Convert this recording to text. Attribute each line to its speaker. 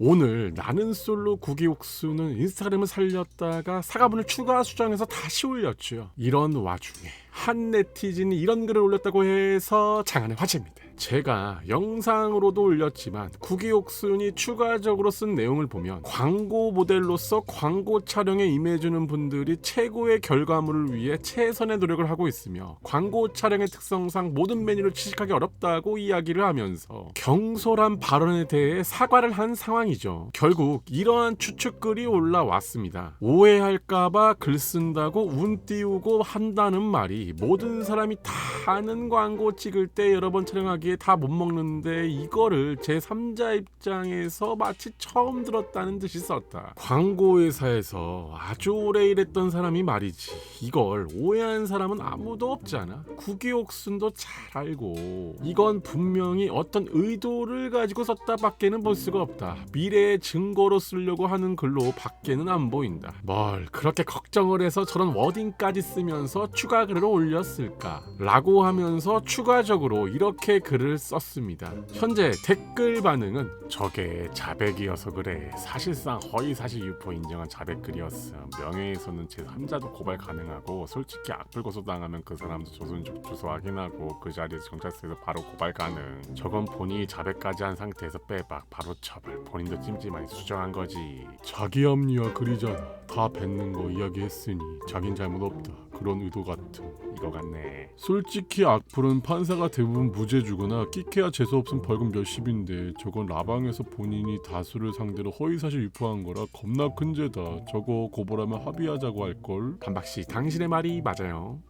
Speaker 1: 오늘 나는 솔로 구기옥수는 인스타그램을 살렸다가 사과분을 추가 수정해서 다시 올렸죠. 이런 와중에 한 네티즌이 이런 글을 올렸다고 해서 장안의 화제입니다. 제가 영상으로도 올렸지만 구기옥순이 추가적으로 쓴 내용을 보면 광고 모델로서 광고 촬영에 임해주는 분들이 최고의 결과물을 위해 최선의 노력을 하고 있으며 광고 촬영의 특성상 모든 메뉴를 취직하기 어렵다고 이야기를 하면서 경솔한 발언에 대해 사과를 한 상황이죠. 결국 이러한 추측글이 올라왔습니다. 오해할까봐 글 쓴다고 운 띄우고 한다는 말이 모든 사람이 다 아는 광고 찍을 때 여러 번 촬영하기 에다못 먹는데 이거를 제 3자 입장에서 마치 처음 들었다는 듯이 썼다. 광고 회사에서 아주 오래 일했던 사람이 말이지. 이걸 오해한 사람은 아무도 없잖아. 구기옥순도 잘 알고 이건 분명히 어떤 의도를 가지고 썼다밖에는 볼 수가 없다. 미래의 증거로 쓰려고 하는 글로 밖에는 안 보인다. 뭘 그렇게 걱정을 해서 저런 워딩까지 쓰면서 추가 글을 올렸을까? 라고 하면서 추가적으로 이렇게 글을 썼습니다. 현재 댓글 반응은 저게 자백이어서 그래. 사실상 허위 사실 유포 인정한 자백 글이었음. 명예훼손은 제 3자도 고발 가능하고 솔직히 악플 고소 당하면 그 사람도 조선 주- 주소 확인하고 그 자리에서 경찰서에서 바로 고발 가능. 저건 본인이 자백까지 한 상태에서 빼박 바로 처벌. 본인도 찜찜하니 수정한 거지. 자기 합리화 글이잖아. 다 뱉는 거 이야기했으니 자긴 잘못 없다. 그런 의도 같은 이거 같네. 솔직히 악플은 판사가 대부분 무죄 주거나 끼케야 재수 없음 벌금 몇십인데 저건 라방에서 본인이 다수를 상대로 허위사실 유포한 거라 겁나 큰 죄다. 저거 고발하면 합의하자고 할 걸. 단박씨 당신의 말이 맞아요.